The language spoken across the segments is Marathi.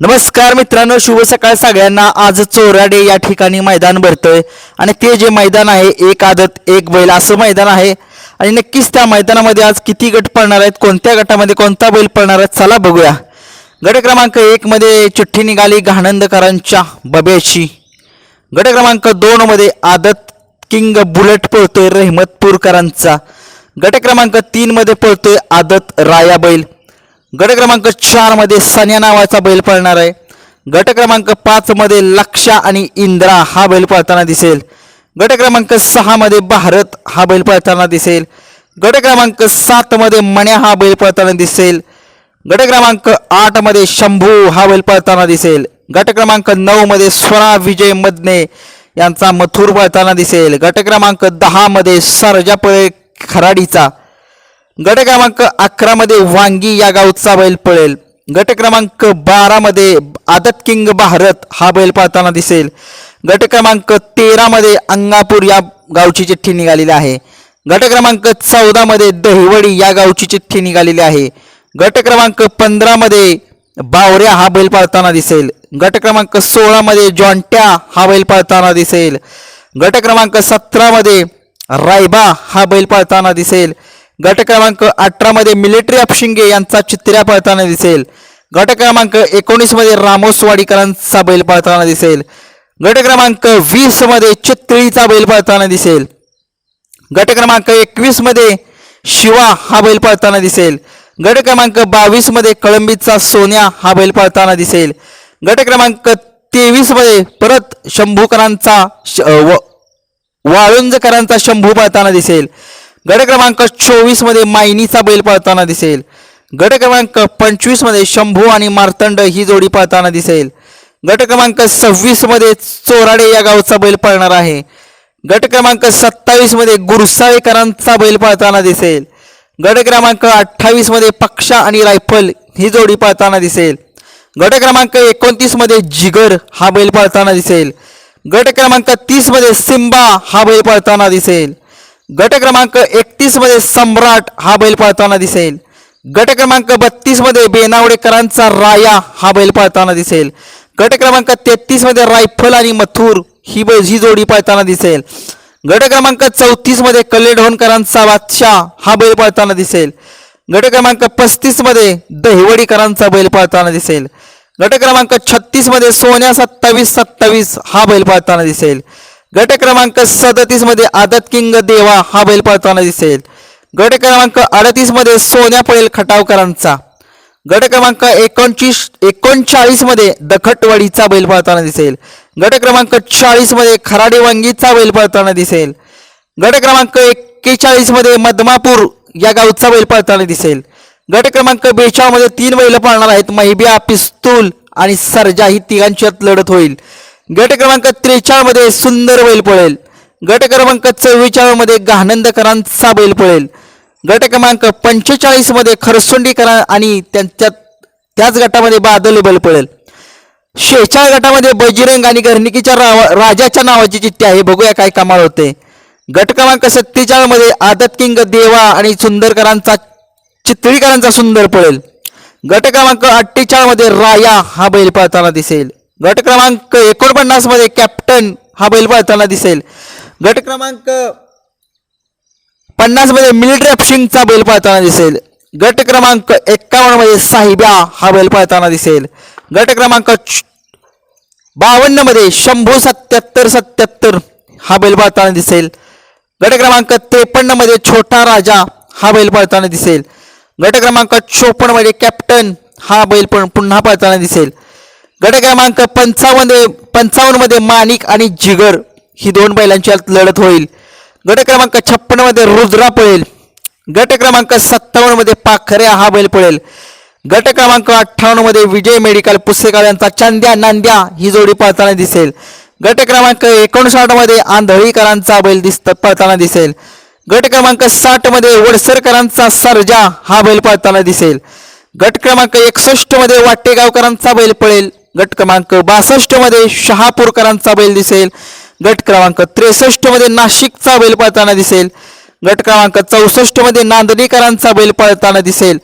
नमस्कार मित्रांनो शुभ सकाळ सगळ्यांना. आज चोराडे या ठिकाणी मैदान भरतोय. आणि ते जे मैदान आहे एक आदत एक बैल असं मैदान आहे. आणि नक्कीच त्या मैदानामध्ये आज किती गट पडणार आहेत कोणत्या गटामध्ये कोणता बैल पडणार आहे चला बघूया. गट क्रमांक एक मध्ये चिठ्ठी निघाली घाणंदकरांच्या बब्याची. गट क्रमांक दोन मध्ये आदत किंग बुलेट पळतोय रहमतपूरकरांचा. गट क्रमांक तीन मध्ये पळतोय आदत राया बैल. गट क्रमांक चारमध्ये सन्या नावाचा बैल पळणार आहे. गट क्रमांक पाच मध्ये लक्षा आणि इंद्रा हा बैल पळताना दिसेल. गट क्रमांक सहा मध्ये भारत हा बैल पळताना दिसेल. गट क्रमांक सात मध्ये मण्या हा बैल पळताना दिसेल. गट क्रमांक आठमध्ये शंभू हा बैल पळताना दिसेल. गट क्रमांक नऊ मध्ये स्वरा विजय मदने यांचा मथुर पळताना दिसेल. गट क्रमांक दहा मध्ये सरजा पळे खराडीचा. गट क्रमांक अकरा मध्ये वांगी या गावचा बैल पळेल. गट क्रमांक बारा मध्ये आदत किंग भारत हा बैल पळताना दिसेल. गट क्रमांक तेरा मध्ये अंगापूर या गावची चिठ्ठी निघालेली आहे. गट क्रमांक चौदा मध्ये दहिवडी या गावची चिठ्ठी निघालेली आहे. गट क्रमांक पंधरा मध्ये बावऱ्या हा बैल पळताना दिसेल. गट क्रमांक सोळा मध्ये जॉन्ट्या हा बैल पळताना दिसेल. गट क्रमांक सतरा मध्ये रायबा हा बैल पळताना दिसेल. गट क्रमांक अठरा मध्ये मिलिटरी अपशिंगे यांचा चित्र्या पळताना दिसेल. गट क्रमांक एकोणीसमध्ये रामोसवाडीकरांचा बैल पळताना दिसेल. गट क्रमांक वीसमध्ये चित्रीचा बैल पळताना दिसेल. गट क्रमांक एकवीसमध्ये शिवा हा बैल पळताना दिसेल. गट क्रमांक बावीसमध्ये कळंबीचा सोन्या हा बैल पळताना दिसेल. गट क्रमांक तेवीसमध्ये परत शंभूकरांचा श- व- वाळुंजकरांचा शंभू पळताना दिसेल. गट क्रमांक चोवीसमध्ये मायनीचा बैल पळताना दिसेल. गट क्रमांक पंचवीसमध्ये शंभू आणि मार्तंड ही जोडी पळताना दिसेल. गट क्रमांक सव्वीसमध्ये चोराडे या गावचा बैल पळणार आहे. गट क्रमांक सत्तावीसमध्ये गुरसाळेकरांचा बैल पळताना दिसेल. गट क्रमांक अठ्ठावीसमध्ये पक्षा आणि रायफल ही जोडी पळताना दिसेल. गट क्रमांक एकोणतीसमध्ये जिगर हा बैल पळताना दिसेल. गट क्रमांक तीसमध्ये सिम्बा हा बैल पळताना दिसेल. गट क्रमांक एकतीसमध्ये सम्राट हा बैल पळताना दिसेल. गट क्रमांक बत्तीसमध्ये बेनावडेकरांचा राया हा बैल पळताना दिसेल. गट क्रमांक तेहतीसमध्ये रायफल आणि मथुर ही बैल ही जोडी पळताना दिसेल. गट क्रमांक चौतीसमध्ये कल्लेढोणकरांचा बादशाह हा बैल पळताना दिसेल. गट क्रमांक पस्तीसमध्ये दहिवडीकरांचा बैल पळताना दिसेल. गट क्रमांक छत्तीसमध्ये सोन्या सत्तावीस सत्तावीस हा बैल पळताना दिसेल. गट क्रमांक सदतीसमध्ये आदत किंग देवा हा बैल पळताना दिसेल. गट क्रमांक अडतीसमध्ये सोन्या पळेल खटावकरांचा. गट क्रमांक एकोणचीस एकोणचाळीसमध्ये दखटवाडीचा बैल पळताना दिसेल. गट क्रमांक चाळीसमध्ये खराडे वांगीचा बैल पळताना दिसेल. गट क्रमांक एक्केचाळीसमध्ये मदमापूर या गावचा बैल पळताना दिसेल. गट क्रमांक बेचाळमध्ये तीन बैल पळणार आहेत. महिबिया पिस्तूल आणि सरजा ही तिघांच्यात लढत होईल. गट क्रमांक त्रेचाळमध्ये सुंदर बैल पळेल. गट क्रमांक चव्वेचाळ गानंदकरांचा बैल पळेल. गट क्रमांक पंचेचाळीसमध्ये खरसोंडीकरां आणि त्यांच्यात त्याच गटामध्ये बादल बैल पळेल. शेचाळ गटामध्ये बजरंग आणि घरणिकीच्या रावा राजाच्या नावाची चिठ्ठी आहे. बघूया काय कमाल होते. गट क्रमांक सत्तेचाळमध्ये आदत किंग देवा आणि सुंदरकरांचा चित्रीकरांचा सुंदर पळेल. गट क्रमांक अठ्ठेचाळमध्ये राया हा बैल पळताना दिसेल. गट क्रमांक एकोणपन्नासमध्ये कॅप्टन हा बैल पळताना दिसेल. गट क्रमांक पन्नासमध्ये मिलिटरी अपशिंगचा बैल पळताना दिसेल. गट क्रमांक एक्कावन्नमध्ये साहिब्या हा बैल पळताना दिसेल. गट क्रमांक बावन्नमध्ये शंभू सत्याहत्तर सत्याहत्तर हा बैल पळताना दिसेल. गट क्रमांक त्रेपन्नमध्ये छोटा राजा हा बैल पळताना दिसेल. गट क्रमांक चोपन्नमध्ये कॅप्टन हा बैल पण पुन्हा पळताना दिसेल. गट क्रमांक पंचावन्न पंचावन्नमध्ये माणिक आणि जिगर ही दोन बैलांची लढत होईल. गट क्रमांक छप्पनमध्ये रुद्रा पळेल. गट क्रमांक सत्तावन्नमध्ये पाखऱ्या हा बैल पळेल. गट क्रमांक अठ्ठावन्नमध्ये विजय मेडिकल पुसेगाव यांचा चांद्या नांद्या ही जोडी पळताना दिसेल. गट क्रमांक एकोणसाठमध्ये आंधळीकरांचा बैल दिसत पळताना दिसेल. गट क्रमांक साठमध्ये वडसरकरांचा सर्जा हा बैल पळताना दिसेल. गट क्रमांक एकसष्टमध्ये वाटेगावकरांचा बैल पळेल. गट क्रमांक बासष्टमध्ये शहापूरकरांचा बैल दिसेल. गट क्रमांक त्रेसष्टमध्ये नाशिकचा बैल पळताना दिसेल. गट क्रमांक चौसष्टमध्ये नांदणीकरांचा बैल पळताना दिसेल.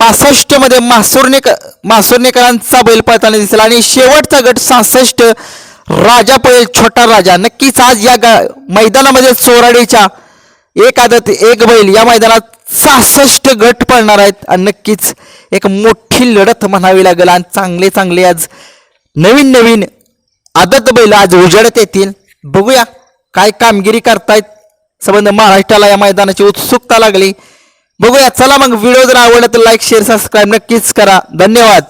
पासष्टमध्ये मासुर्णेकर मासुर्णेकरांचा बैल पळताना दिसेल. आणि शेवटचा गट सहासष्ट राजा पळेल छोटा राजा. नक्कीच आज या गा मैदानामध्ये चोराडीच्या एक आदत एक बैल या मैदानात सहासष्ट गट पडणार आहेत. आणि नक्कीच एक मोठी लढत म्हणावी लागेल. आणि चांगले चांगले आज नवीन नवीन आदत बैल आज उजेडत येतील. बघूया काय कामगिरी करतायत. संबंध महाराष्ट्राला या मैदानाची उत्सुकता लागली. बघूया. चला मग व्हिडिओ जर आवडला तर लाईक शेअर सबस्क्राईब नक्कीच करा. धन्यवाद.